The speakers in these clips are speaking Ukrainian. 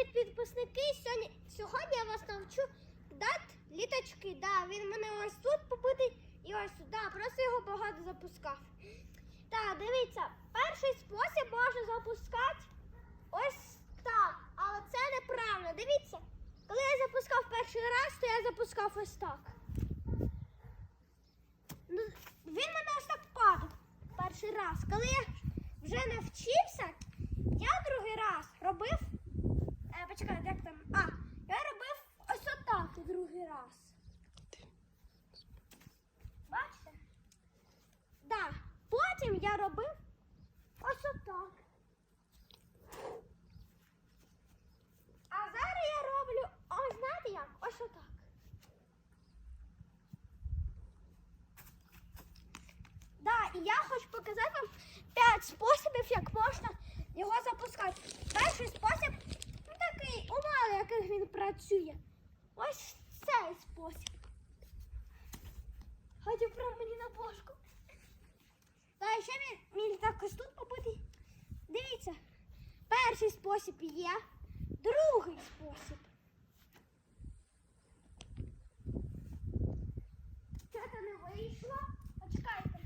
Привіт, підписники! Сьогодні, сьогодні я вас навчу дати літачки. Да, він мене ось тут побитий і ось. Да, просто його багато запускав. Так, дивіться, перший спосіб можна запускати ось так. Але це неправильно. Дивіться, коли я запускав перший раз, то я запускав ось так. Ну, він мене ось так падав перший раз. Коли я вже навчився, я другий раз робив. Е, почекайте, як там. А, я робив ось отак другий раз. Бачите? Да. Потім я робив ось отак. А зараз я роблю, ось знаєте як? Ось отак. Да, і я хочу показати вам 5 способів, як можна його запускати. Перший спосіб ну, такий умалий, який він працює. Ось цей спосіб. Хотів прямо мені на бошку. Та ще він, він так ось тут побитий. Дивіться, перший спосіб є, другий спосіб. Це не вийшло. Почекайте.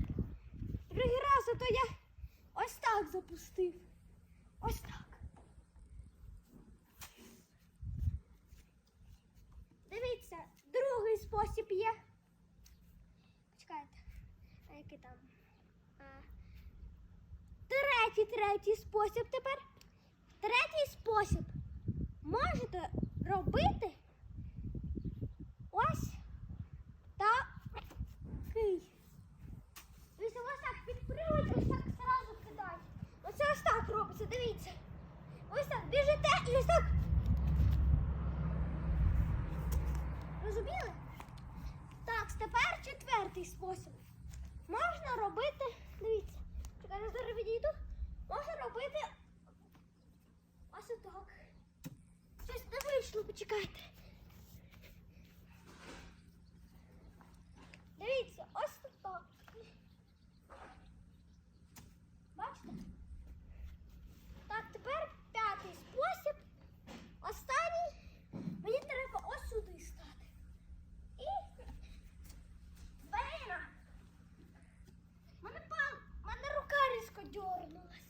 Другий раз, а то я ось так запустив. Ось так. Дивіться, другий спосіб є. Почекайте, а який там? А, третій, спосіб тепер. Третій спосіб можете робити ось такий. Ось ось так підпригують, ось так зразу кидають. Оце ось так робиться, дивіться. Ось так біжите і ось так. Розуміли? Так, тепер четвертий спосіб. Можна робити, дивіться, чекайте, зараз відійду. Можна робити ось отак. Щось не вийшло, почекайте. Дивіться, ось тут так. Бачите? Так, тепер п'ятий спосіб. Останній. Мені треба ось сюди стати. І. Блін! Мене пал, мене рука різко дьорнулась.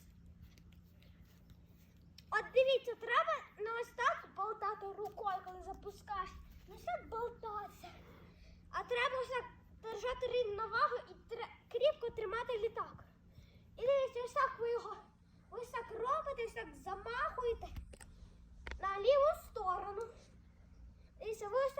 От дивіться, треба не ось так болтати рукою, коли запускаєш. Не ось так болтатися. А треба ось так держати рівновагу і тре- кріпко тримати літак. І дивіться, ось так ви його ось так робите, ось так замахуєте на ліву сторону. Дивіться, ви ось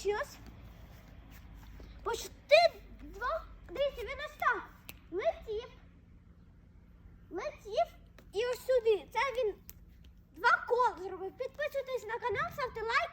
получилось. Почти два. Дивіться, він ось так. Летів. Летів. І ось сюди. Це він два кола зробив. Підписуйтесь на канал, ставте лайк.